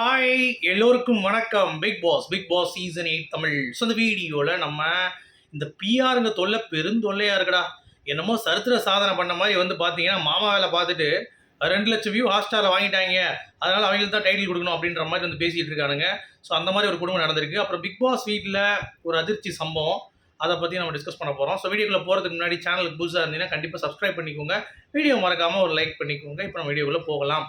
Hi எல்லோருக்கும் வணக்கம். Bigg Boss Bigg Boss season eight Tamil. So இந்த வீடியோவில் நம்ம இந்த பிஆருங்க தொல்லை பெருந்தொல்லையாக இருக்குடா. என்னமோ சரித்திர சாதனை பண்ண மாதிரி வந்து பார்த்தீங்கன்னா மாமா வேலை பார்த்துட்டு ரெண்டு லட்சம் வியூ ஹாஸ்டாரில் வாங்கிட்டாங்க. அதனால் அவங்களுக்கு தான் டைட்டில் கொடுக்கணும் அப்படின்ற மாதிரி வந்து பேசிகிட்டு இருக்கானுங்க. ஸோ அந்த மாதிரி ஒரு குடும்பம் நடந்திருக்கு. அப்புறம் பிக் பாஸ் வீட்டில் ஒரு அதிர்ச்சி சம்பவம். அதை பற்றி நம்ம டிஸ்கஸ் பண்ண போகிறோம் ஸோ வீடியோக்குள்ளே போகிறதுக்கு முன்னாடி சேனலுக்கு புதுசாக இருந்தீங்கன்னா கண்டிப்பாக சப்ஸ்கிரைப் பண்ணிக்கோங்க. வீடியோ மறக்காமல் ஒரு லைக் பண்ணிக்கோங்க. இப்போ நம்ம வீடியோக்குள்ளே போகலாம்.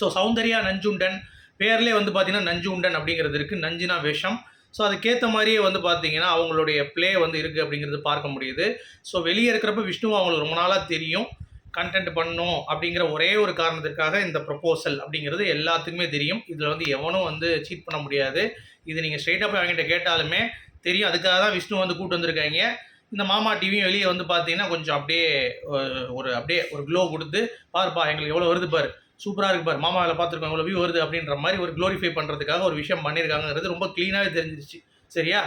ஸோ சௌந்தர்யா நஞ்சுண்டன் பேர்லேயே வந்து பார்த்தீங்கன்னா நஞ்சுண்டன் அப்படிங்கிறது இருக்குது நஞ்சுனா விஷம். ஸோ அதுக்கேற்ற மாதிரியே வந்து பார்த்தீங்கன்னா அவங்களுடைய ப்ளே வந்து இருக்குது அப்படிங்கிறது பார்க்க முடியுது. ஸோ வெளியே இருக்கிறப்ப விஷ்ணு அவங்களுக்கு ரொம்ப நாளாக தெரியும். கண்டென்ட் பண்ணணும் அப்படிங்கிற ஒரே ஒரு காரணத்திற்காக இந்த ப்ரப்போசல் அப்படிங்கிறது எல்லாத்துக்குமே தெரியும். இதில் வந்து எவனும் வந்து சீட் பண்ண முடியாது. இது நீங்கள் ஸ்ட்ரெயிட்டாக போய் அவங்ககிட்ட கேட்டாலுமே தெரியும். அதுக்காக தான் விஷ்ணு வந்து கூட்டு வந்திருக்காங்க. இந்த மாமா டிவியும் வெளியே வந்து பார்த்தீங்கன்னா கொஞ்சம் அப்படியே ஒரு- ஒரு அப்படியே ஒரு க்ளோ கொடுத்து பாருப்பா எங்களுக்கு எவ்வளோ வருது பாரு. சூப்பராக இருக்கு பாரு. மாமா வேலை பார்த்துருக்கோம் இவ்வளோ வியூ வருது அப்படின்ற மாதிரி ஒரு க்ளோரிஃபை பண்ணுறதுக்காக ஒரு விஷயம் பண்ணியிருக்காங்கிறது ரொம்ப க்ளீனாகவே தெரிஞ்சிருச்சு. சரியா?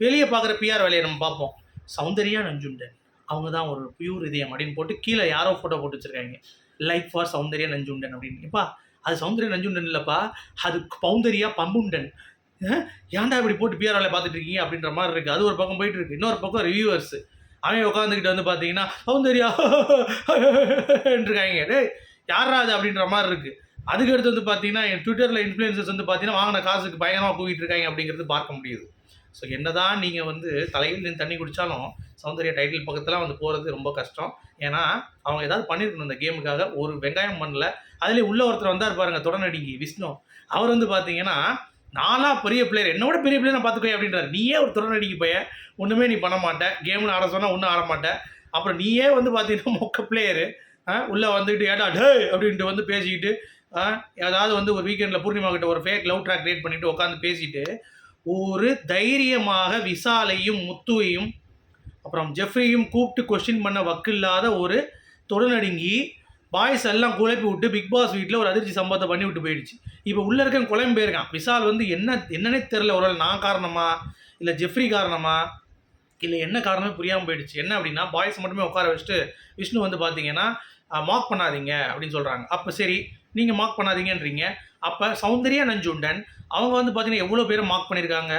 வெளியே பார்க்குற பிஆர் வேலையை நம்ம பார்ப்போம். சௌந்தர்யா நஞ்சுண்டன் அவங்க தான் ஒரு பியூர் இதயம் அப்படின்னு போட்டு கீழே யாரோ ஃபோட்டோ போட்டு வச்சுருக்காங்க. லைக் ஃபார் சௌந்தர்யா நஞ்சுண்டன் அப்படின்னு. இப்பா அது சௌந்தர்யா நஞ்சுண்டன் இல்லைப்பா. அது பௌந்தரியா பம்புண்டன் ஏன்டா இப்படி போட்டு பிஆர் வேலையை பார்த்துட்டு இருக்கீங்க அப்படின்ற மாதிரி இருக்குது அது ஒரு பக்கம் போயிட்டு இருக்கு. இன்னொரு பக்கம் ரிவ்யூவர்ஸ் அவன் உட்காந்துக்கிட்டு வந்து பார்த்தீங்கன்னா சௌந்தர்யா இருக்காங்க. டேய் யாரா அது அப்படின்ற மாதிரி இருக்கு. அதுக்கு அடுத்து வந்து பார்த்தீங்கன்னா என் ட்விட்டரில் இன்ஃப்ளூயன்சஸ் வந்து பார்த்தீங்கன்னா வாங்கின காசுக்கு பயங்கரமாக போயிட்டு இருக்காங்க அப்படிங்கிறது பார்க்க முடியுது. ஸோ என்னதான் நீங்கள் வந்து தலையில் நின்று தண்ணி குடித்தாலும் சௌந்தர்யா டைட்டில் பக்கத்தில் வந்து போகிறது ரொம்ப கஷ்டம். ஏன்னா அவங்க ஏதாவது பண்ணியிருக்கணும் இந்த கேமுக்காக. ஒரு வெங்காயம் பண்ணல. அதிலே உள்ள ஒருத்தர் வந்தார் பாருங்க தொடநடிகை விஷ்ணு. அவர் வந்து பார்த்தீங்கன்னா நானா பெரிய பிளேயர் என்னோட பெரிய பிளேயர் நான் பார்த்துக்கோ அப்படின்றார். நீயே ஒரு தொடநடிகை போய. ஒன்றுமே நீ பண்ண மாட்டேன் கேம்னு ஆட சொன்னால் ஒன்றும் ஆட மாட்டேன் அப்புறம் நீயே வந்து பார்த்தீங்கன்னா மொக்க பிளேயரு உள்ளே வந்துக்கிட்டு ஏடா டே அப்படின்ட்டு வந்து பேசிக்கிட்டு ஏதாவது வந்து ஒரு வீக்கெண்டில் பூர்ணிமா கிட்ட ஒரு ஃபேக் லவ் ட்ராக் கிரியேட் பண்ணிட்டு உட்காந்து பேசிட்டு ஒரு தைரியமாக விசாலையும் முத்துவையும் அப்புறம் ஜெஃப்ரியும் கூப்பிட்டு கொஸ்டின் பண்ண வக்கில்லாத ஒரு தொடுநடுங்கி பாய்ஸ் எல்லாம் குழப்பி விட்டு பிக் பாஸ் வீட்டில் ஒரு அதிர்ச்சி சம்பவத்தை பண்ணி விட்டு போயிடுச்சு. இப்போ உள்ளே இருக்க குழம்பு போயிருக்கான். விசால் வந்து என்ன என்னன்னே தெரில ஒரு வேளை நான் காரணமா இல்லை ஜெஃப்ரி காரணமா இல்லை என்ன காரணமே புரியாமல் போயிடுச்சு. என்ன அப்படின்னா பாய்ஸ் மட்டுமே உட்கார வச்சுட்டு விஷ்ணு வந்து பார்த்தீங்கன்னா மார்க் பண்ணாதீங்க அப்படின்னு சொல்கிறாங்க அப்போ சரி நீங்கள் மார்க் பண்ணாதீங்கன்றீங்க. அப்போ சௌந்தர்யா நஞ்சுண்டன் அவங்க வந்து பார்த்தீங்கன்னா எவ்வளோ பேரும் மார்க் பண்ணியிருக்காங்க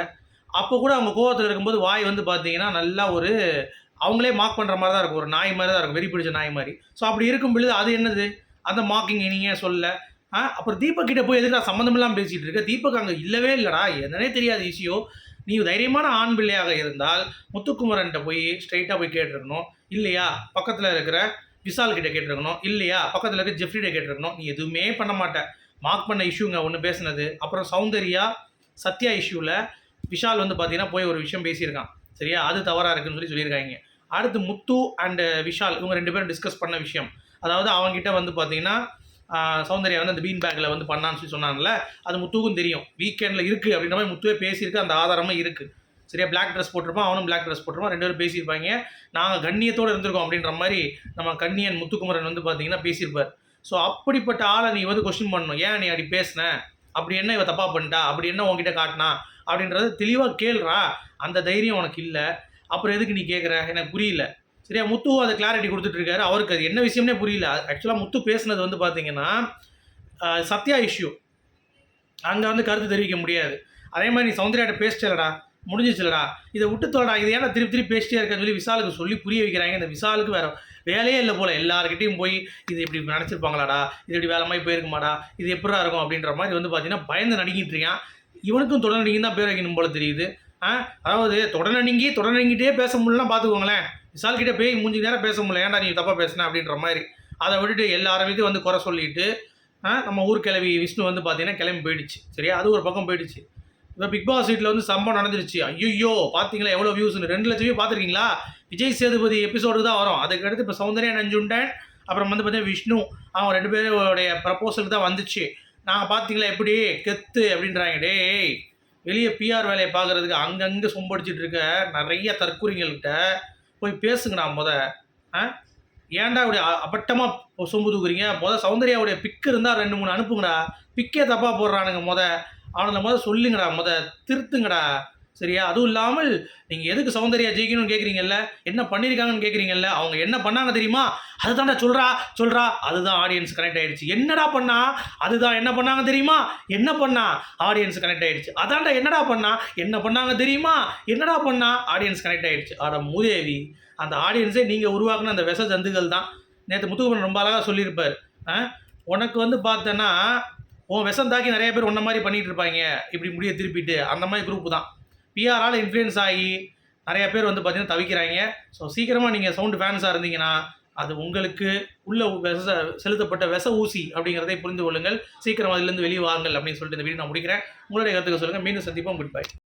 அப்போ கூட அவங்க கோவத்தில் இருக்கும்போது வாய் வந்து பார்த்தீங்கன்னா நல்லா ஒரு அவங்களே மார்க் பண்ணுற மாதிரி தான் இருக்கும். ஒரு நாய் மாதிரி தான் இருக்கும். வெறி பிடிச்ச நாய் மாதிரி. ஸோ அப்படி இருக்கும் பொழுது அது என்னது? அந்த மார்க்கிங் நீங்கள் சொல்ல? ஆ அப்புறம் தீபக் கிட்ட போய் எதுக்கு சம்மந்தம் இல்லாமல் பேசிகிட்டு இருக்க? தீபக் அங்கே இல்லவே இல்லைடா. என்னன்னே தெரியாத இஷ்யூ நீ தைரியமான ஆண் பிள்ளையாக இருந்தால் முத்துக்குமரன்ட்ட போய் ஸ்ட்ரைட்டாக போய் கேட்டிருக்கணும். இல்லையா? பக்கத்தில் இருக்கிற விஷால் கிட்ட கேட்டிருக்கணும். இல்லையா? பக்கத்தில் இருக்க ஜெஃப்ரிட்ட கேட்டிருக்கணும். நீ எதுவுமே பண்ண மாட்டேன் மார்க் பண்ண இஷ்யூங்க ஒன்று பேசுனது. அப்புறம் சௌந்தர்யா சத்யா இஷ்யூவில் விஷால் வந்து பார்த்தீங்கன்னா போய் ஒரு விஷயம் பேசியிருக்கான். சரியா? அது தவறாக இருக்குன்னு சொல்லி சொல்லியிருக்காங்க. அடுத்து முத்து அண்டு விஷால் இவங்க ரெண்டு பேரும் டிஸ்கஸ் பண்ண விஷயம். அதாவது அவங்ககிட்ட வந்து பார்த்தீங்கன்னா சௌந்தர்யா வந்து அந்த பீன் பேக்கில் வந்து பண்ணான்னு சொல்லி சொன்னாங்கல்ல அது முத்துக்கும் தெரியும். வீக்கெண்டில் இருக்குது அப்படின்ற மாதிரி முத்துவே பேசியிருக்கு. அந்த ஆதாரமும் இருக்குது சரியா பிளாக் ட்ரெஸ் போட்டிருப்பான் அவனும் பிளாக் ட்ரெஸ் போட்டிருப்பான் ரெண்டு பேரும் பேசியிருப்பாங்க. நாங்கள் கண்ணியத்தோடு இருந்திருக்கோம் அப்படின்ற மாதிரி நம்ம கண்ணியன் முத்துக்குமரன் வந்து பார்த்தீங்கன்னா பேசியிருப்பார். ஸோ அப்படிப்பட்ட ஆளை நீ வந்து கொஸ்டின் பண்ணணும். ஏன் நீ அப்படி பேசுன? அப்படி என்ன இவ தப்பா பண்ணிட்டா? அப்படி என்ன உன்கிட்ட காட்டினா? அப்படின்றது தெளிவாக கேள்றா. அந்த தைரியம் உனக்கு இல்லை. அப்புறம் எதுக்கு நீ கேட்குற எனக்கு புரியல. சரியா? முத்து அதை கிளாரிட்டி கொடுத்துட்டு இருக்காரு அவருக்கு அது என்ன விஷயம்னே புரியல. ஆக்சுவலாக முத்து பேசுனது வந்து பார்த்தீங்கன்னா சத்யா இஷ்யூ அங்கே வந்து கருத்து தெரிவிக்க முடியாது. அதே மாதிரி நீ சௌந்தர்யாட்ட பேசிட்டலடா முடிஞ்சிச்சுலடா. இதை விட்டு தொலைடா இது ஏன்னா திருப்பி திருப்பி பேசிட்டே இருக்கன்னு சொல்லி விசாலுக்கு சொல்லி புரிய வைக்கிறாங்க. இந்த விசாலுக்கு வேற வேலையே இல்லை போல. எல்லாருக்கிட்டையும் போய் இது இப்படி நினச்சிருப்பாங்களாடா. இது இப்படி வேலை மாதிரி போயிருக்குமாடா. இது எப்படா இருக்கும் அப்படின்ற மாதிரி வந்து பார்த்தீங்கன்னா பயந்து நடிக்கிட்டு இருக்கான். இவனுக்கும் தொடர்நடிங்கி தான் பேர் வைக்கணும் போல தெரியுது. ஆ? அதாவது தொடர்நடிங்கி தொடர்நடிங்கிட்டே பேச முடியலன்னா பார்த்துக்கோங்களேன். விசால்கிட்ட போய் மூஞ்சி நேரம் பேச முடியல. ஏன்டா நீ தப்பாக பேசுன அப்படின்ற மாதிரி. அதை விட்டுட்டு எல்லாருமே வந்து குறை சொல்லிட்டு ஆ, நம்ம ஊர் கிளவி விஷ்ணு வந்து பார்த்தீங்கன்னா கிளம்பி போயிடுச்சு. சரியா? அது ஒரு பக்கம் போயிடுச்சு. இப்போ பிக் பாஸ் வீட்டில் வந்து சம்பவம் நடந்துருச்சு. ஐயோ பார்த்தீங்களா எவ்வளோ வியூஸ்னு ரெண்டு லட்சம் வியூ பார்த்துருக்கீங்களா விஜய் சேதுபதி எபிசோடு தான் வரும். அதுக்கு அடுத்து இப்போ சௌந்தர்யா நஞ்சுண்டன் அப்புறம் வந்து பார்த்தீங்கன்னா விஷ்ணு அவங்க ரெண்டு பேருடைய ப்ரப்போசல் தான் வந்துச்சு. நாங்கள் பார்த்தீங்களா எப்படி? கெத்து அப்படின்றாங்க. டேய் வெளியே பிஆர் வேலையை பார்க்குறதுக்கு அங்கங்கே சொம்படிச்சிட்டு இருக்க. நிறைய தற்கூரிங்கள்கிட்ட போய் பேசுங்கண்ணா முத. ஆ? ஏன்டா இப்படி அப்பட்டமாக சொம்பு தூக்குறீங்க? முத சௌந்தர்யாவுடைய பிக்கு இருந்தால் ரெண்டு மூணு அனுப்புங்கடா பிக்கே தப்பாக போடுறானுங்க முத. அவனை முத சொல்லுங்கடா முத திருத்துங்கடா. சரியா? அதுவும் இல்லாமல் நீங்கள் எதுக்கு சௌந்தர்யா ஜெயிக்கணும்னு கேட்குறீங்கல்ல என்ன பண்ணியிருக்காங்கன்னு கேட்குறீங்கல்ல அவங்க என்ன பண்ணாங்க தெரியுமா? அதுதான்டா சொல்கிறா சொல்கிறா அதுதான் ஆடியன்ஸ் கனெக்ட் ஆகிடுச்சு என்னடா பண்ணா? அதுதான் என்ன பண்ணாங்க தெரியுமா? என்ன பண்ணா? ஆடியன்ஸ் கனெக்ட் ஆகிடுச்சு அதான்டா என்னடா பண்ணா? என்ன பண்ணாங்க தெரியுமா? என்னடா பண்ணா? ஆடியன்ஸ் கனெக்ட் ஆகிடுச்சு ஆட மூதேவி அந்த ஆடியன்ஸே நீங்கள் உருவாக்குன அந்த விச ஜந்துகள் தான். நேற்று முத்துக்குமரன் ரொம்ப அழகாக சொல்லியிருப்பார். ஆ? உனக்கு வந்து பார்த்தன்னா உன் விஷம் தாக்கி நிறைய பேர் ஒன்றை மாதிரி பண்ணிட்டு இருப்பாங்க. இப்படி முடிய திருப்பிட்டு அந்த மாதிரி குரூப் தான். பிஆரால் இன்ஃப்ளூயன்ஸ் ஆகி நிறைய பேர் வந்து பார்த்தீங்கன்னா தவிக்கிறாங்க. ஸோ சீக்கிரமாக நீங்கள் சவுண்டு ஃபேன்ஸாக இருந்தீங்கன்னா அது உங்களுக்கு உள்ள விச செலுத்தப்பட்ட விச ஊசி அப்படிங்கிறதை புரிந்து கொள்ளுங்கள். சீக்கிரம் அதுலேருந்து வெளியே வாருங்கள் அப்படின்னு சொல்லிட்டு இந்த வீடியோ நான் முடிக்கிறேன். உங்களுடைய கருத்துக்க சொல்லுங்கள் மீண்டும் சந்திப்போம். Good bye